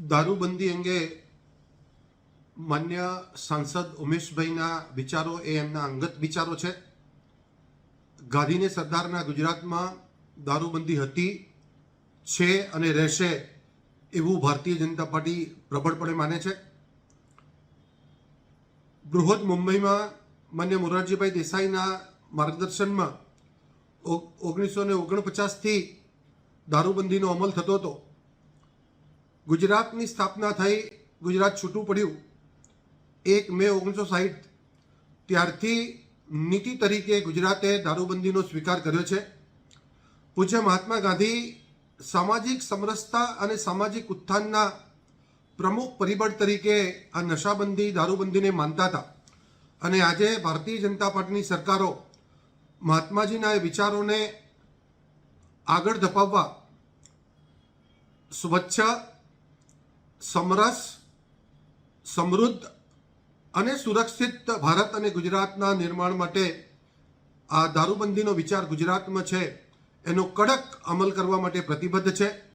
દારૂબંધી અંગે માન્ય સાંસદ ઉમેશભાઈના વિચારો એ એમના અંગત વિચારો છે. ગાંધીને સરદારના ગુજરાતમાં દારૂબંધી હતી, છે અને રહેશે એવું ભારતીય જનતા પાર્ટી પ્રબળપણે માને છે. બૃહદ મુંબઈમાં માન્ય મોરારજીભાઈ દેસાઈના માર્ગદર્શનમાં ઓગણીસો ને ઓગણપચાસથી દારૂબંધીનો અમલ થતો હતો. ગુજરાતની સ્થાપના થઈ, ગુજરાત છૂટું પડ્યું. એક મે ઓગણીસો સાહીઠ. ત્યારથી નીતિ તરીકે ગુજરાતે દારૂબંધીનો સ્વીકાર કર્યો છે. પૂજ્ય મહાત્મા ગાંધી સામાજિક સમરસતા અને સામાજિક ઉત્થાનના પ્રમુખ પરિબળ તરીકે આ નશાબંધી, દારૂબંધીને માનતા હતા. અને આજે ભારતીય જનતા પાર્ટીની સરકારો મહાત્માજીના એ વિચારોને આગળ ધપાવવા સ્વચ્છ સમરસ, સમૃદ્ધ અને સુરક્ષિત ભારત અને ગુજરાતના નિર્માણ માટે આ દારૂબંધીનો વિચાર ગુજરાતમાં છે. એનો કડક અમલ કરવા માટે પ્રતિબદ્ધ છે.